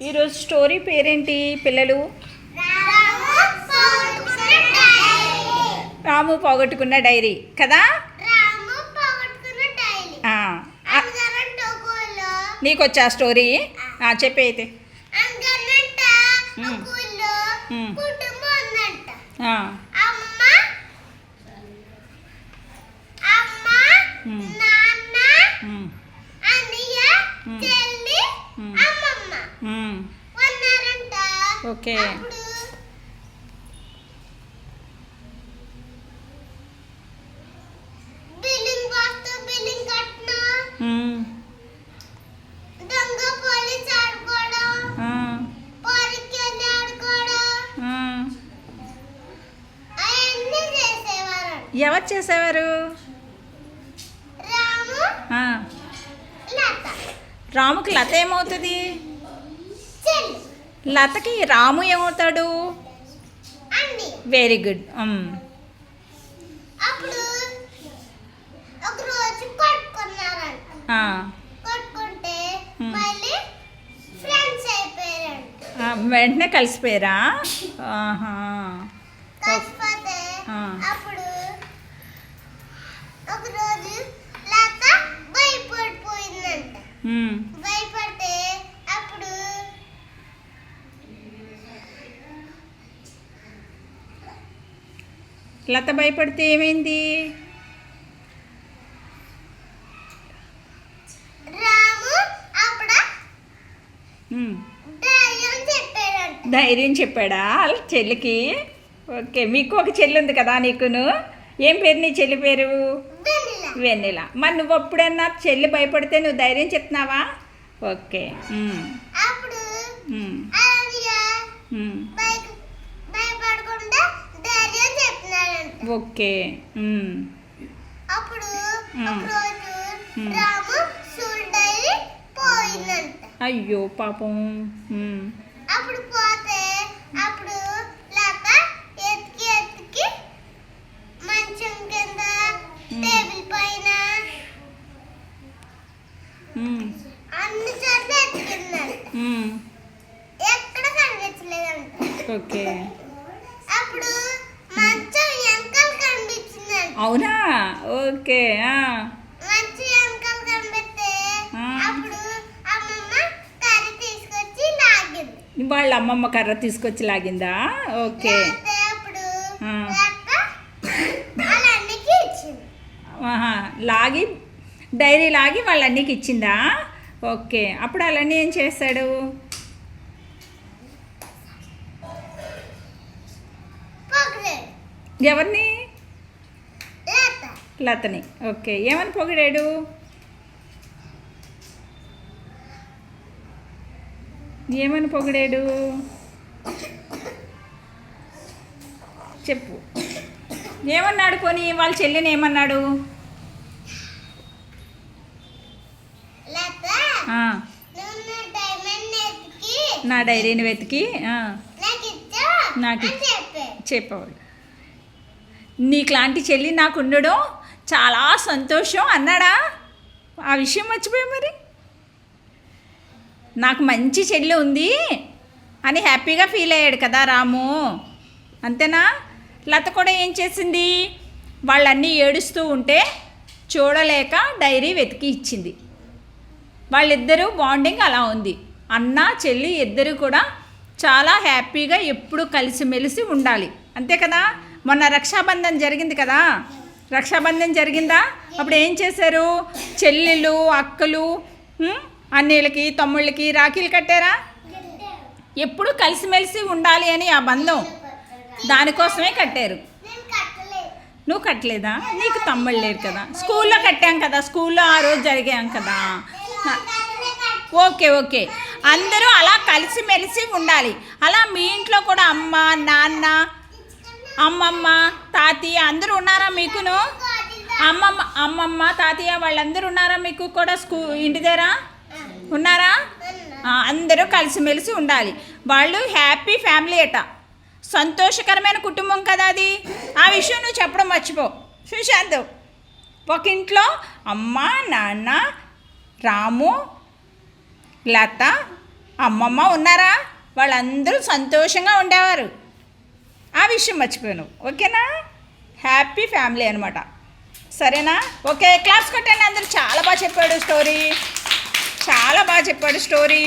ఈరోజు స్టోరీ పేరేంటి పిల్లలు? రాము పోగొట్టుకున్న డైరీ కదా? నీకు వచ్చా స్టోరీ? ఆ, చెప్పే అయితే అమ్మ చేసేవారు. ఎవరు చేసేవారు? రాముకి లత ఏమవుతుంది? లతకి రాము ఏమవుతాడు? వెరీ గుడ్ వెంటనే కలిసిపోయారా. అప్పుడు లత భయపడిపోయిందంట ఉమ్, భయపడితే అప్పుడు లత భయపడితే ఏమైంది? ధైర్యం చెప్పాడా చెల్లికి? ఓకే మీకు ఒక చెల్లి ఉంది కదా నీకును. ఏం పేరు నీ చెల్లి పేరు? వెన్నెల. మరి నువ్వు ఎప్పుడన్నా చెల్లి భయపడితే నువ్వు ధైర్యం చెప్తున్నావా? ఓకే భయపడకుండా ఓకే. అప్పుడు. రాము పోయిందంట. అయ్యో పాపం. అప్పుడు పోతే అప్పుడు లత ఎత్తికి ఎత్తికి మంచం కింద. టేబుల్ పైన అన్ని చోట్ల ఎత్తుకుందంట ఉమ్, ఎక్కడ కనిపించలేదంట. ఓకే అప్పుడు మంచం వెనకాల కనిపించిందంట అవునా ఓకే ఆ, మంచి వెనకాల కనిపిస్తే Hmm. అప్పుడు అమ్మమ్మ కర్రీ తీసుకొచ్చి లాగింది. వాళ్ళ అమ్మమ్మ కర్ర తీసుకొచ్చి లాగిందా? ఓకే. లాగి డైరీ లాగి వాళ్ళ అన్నీకి ఇచ్చిందా? ఓకే అప్పుడు వాళ్ళన్నీ ఏం చేస్తాడు? ఎవరిని? లతని. ఓకే ఏమని పొగిడాడు? ఏమని పొగిడాడు? చెప్పు. ఏమన్నాడు కొని వాళ్ళ చెల్లిని ఏమన్నాడు? నా డైరీని వెతికి నాకు ఇచ్చా? నాకు నీకులాంటి చెల్లి నాకు ఉండడం చాలా సంతోషం అన్నాడా? ఆ విషయం మర్చిపోయా మరి? నాకు మంచి చెల్లి ఉంది అని హ్యాపీగా ఫీల్ అయ్యాడు కదా రాము. అంతేనా? లత కూడా ఏం చేసింది? వాళ్ళన్నీ ఏడుస్తూ ఉంటే చూడలేక డైరీ వెతికి ఇచ్చింది. వాళ్ళిద్దరూ బాండింగ్ అలా ఉంది. అన్న చెల్లి ఇద్దరు కూడా చాలా హ్యాపీగా ఎప్పుడు కలిసిమెలిసి ఉండాలి. అంతే కదా? మొన్న రక్షాబంధన్ జరిగింది కదా? రక్షాబంధన్ జరిగిందా? అప్పుడు ఏం చేశారు? చెల్లెలు అక్కలు ఉం? అన్నీళ్ళకి తమ్ముళ్ళకి రాఖీలు కట్టారా? ఎప్పుడు కలిసిమెలిసి ఉండాలి అని ఆ బంధం దానికోసమే కట్టారు. నువ్వు కట్టలేదా? నీకు తమ్ముళ్ళు లేరు కదా. స్కూల్లో కట్టాం కదా. స్కూల్లో ఆ రోజు జరిగాం కదా. Okay okay. అందరూ అలా కలిసిమెలిసి ఉండాలి. అలా మీ ఇంట్లో కూడా అమ్మ నాన్న అమ్మమ్మ తాతయ్య అందరూ ఉన్నారా మీకును? అమ్మమ్మ అమ్మమ్మ తాతయ్య వాళ్ళందరూ ఉన్నారా మీకు కూడా స్కూ ఇంటి దగ్గర? ఉన్నారా? అందరూ కలిసిమెలిసి ఉండాలి. వాళ్ళు హ్యాపీ ఫ్యామిలీ అట. సంతోషకరమైన కుటుంబం కదా అది. ఆ విషయం నువ్వు చెప్పడం మర్చిపో. సుశాంత్ ఒక ఇంట్లో అమ్మ నాన్న రాము లత అమ్మమ్మ ఉన్నారా? వాళ్ళందరూ సంతోషంగా ఉండేవారు. ఆ విషయం మర్చిపోయాను. ఓకేనా? హ్యాపీ ఫ్యామిలీ అనమాట సరేనా? ఓకే క్లాస్ కొట్టండి అందరూ. చాలా బాగా చెప్పాడు స్టోరీ చాలా బాగా చెప్పాడు స్టోరీ